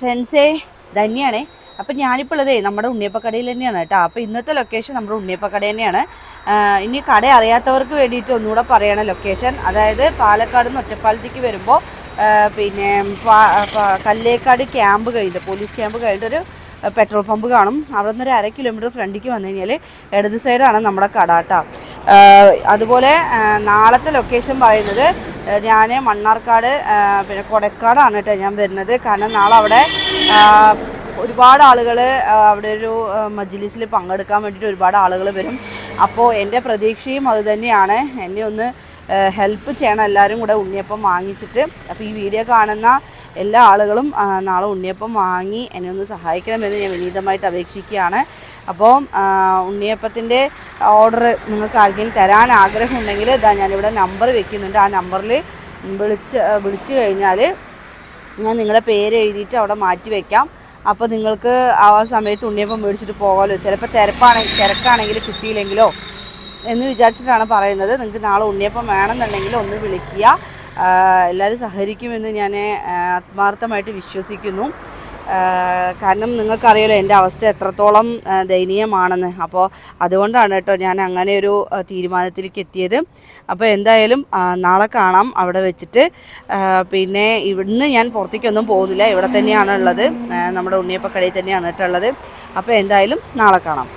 ഫ്രണ്ട്സേ ധന്യാണേ അപ്പം ഞാനിപ്പോൾ ഉള്ളതേ നമ്മുടെ ഉണ്ണിയപ്പക്കടയിൽ തന്നെയാണ് കേട്ടോ. അപ്പോൾ ഇന്നത്തെ ലൊക്കേഷൻ നമ്മുടെ ഉണ്ണിയപ്പക്കട തന്നെയാണ്. ഇനി കട അറിയാത്തവർക്ക് വേണ്ടിയിട്ട് ഒന്നുകൂടെ പറയണം ലൊക്കേഷൻ അതായത് പാലക്കാട് നിന്ന് ഒറ്റപ്പാലത്തേക്ക് വരുമ്പോൾ പിന്നെ കല്ലേക്കാട് ക്യാമ്പ് കഴിഞ്ഞിട്ട് പോലീസ് ക്യാമ്പ് കഴിഞ്ഞിട്ടൊരു പെട്രോൾ പമ്പ് കാണും. അവിടെ നിന്ന് ഒരു അര കിലോമീറ്റർ ഫ്രണ്ടിലേക്ക് വന്നു കഴിഞ്ഞാൽ ഇടത് സൈഡാണ് നമ്മുടെ കട കേട്ടോ. അതുപോലെ നാളത്തെ ലൊക്കേഷൻ പറയുന്നത് ഞാൻ മണ്ണാർക്കാട് പിന്നെ കൊടക്കാടാണ് കേട്ടോ ഞാൻ വരുന്നത്. കാരണം നാളെ അവിടെ ഒരുപാട് ആളുകൾ അവിടെ ഒരു മജ്ലിസിൽ പങ്കെടുക്കാൻ വേണ്ടിയിട്ട് ഒരുപാട് ആളുകൾ വരും. അപ്പോൾ എന്റെ പ്രതീക്ഷയും അതുതന്നെയാണ് എന്നെ ഒന്ന് ഹെൽപ്പ് ചെയ്യണം എല്ലാവരും കൂടെ ഉണ്ണിയപ്പം വാങ്ങിച്ചിട്ട്. അപ്പോൾ ഈ വീഡിയോ കാണുന്ന എല്ലാ ആളുകളും നാളെ ഉണ്ണിയപ്പം വാങ്ങി എന്നെ ഒന്ന് സഹായിക്കണമെന്ന് ഞാൻ വിനീതമായിട്ട് അപേക്ഷിക്കുകയാണ്. അപ്പോൾ ഉണ്ണിയപ്പത്തിന്റെ ഓർഡർ നിങ്ങൾക്ക് ആർക്കെങ്കിലും തരാൻ ആഗ്രഹമുണ്ടെങ്കിൽ ഇതാ ഞാനിവിടെ നമ്പർ വെക്കുന്നുണ്ട്. ആ നമ്പറിൽ വിളിച്ച് വിളിച്ചു കഴിഞ്ഞാൽ ഞാൻ നിങ്ങളുടെ പേര് എഴുതിയിട്ട് അവിടെ മാറ്റി വെക്കാം. അപ്പോൾ നിങ്ങൾക്ക് ആ സമയത്ത് ഉണ്ണിയപ്പം മേടിച്ചിട്ട് പോകാമല്ലോ ചിലപ്പോൾ തിരപ്പാണെങ്കിൽ തിരക്കാണെങ്കിൽ കിട്ടിയില്ലെങ്കിലോ എന്ന് വിചാരിച്ചിട്ടാണ് പറയുന്നത്. നിങ്ങൾക്ക് നാളെ ഉണ്ണിയപ്പം വേണമെന്നുണ്ടെങ്കിൽ ഒന്ന് വിളിക്കുക. എല്ലാവരും സഹകരിക്കുമെന്ന് ഞാൻ ആത്മാർത്ഥമായിട്ട് വിശ്വസിക്കുന്നു. കാരണം നിങ്ങൾക്കറിയാലോ എന്റെ അവസ്ഥ എത്രത്തോളം ദയനീയമാണെന്ന്. അപ്പോൾ അതുകൊണ്ടാണ് കേട്ടോ ഞാൻ അങ്ങനെ ഒരു തീരുമാനത്തിലേക്ക് എത്തിയത്. അപ്പോൾ എന്തായാലും നാളെ കാണാം അവിടെ വെച്ചിട്ട്. പിന്നെ ഇവിടുന്ന് ഞാൻ പുറത്തേക്കൊന്നും പോകുന്നില്ല. ഇവിടെ തന്നെയാണ് ഉള്ളത് നമ്മുടെ ഉണ്ണിയപ്പക്കടയിൽ തന്നെയാണ് കേട്ടോ ഉള്ളത്. അപ്പോൾ എന്തായാലും നാളെ കാണാം.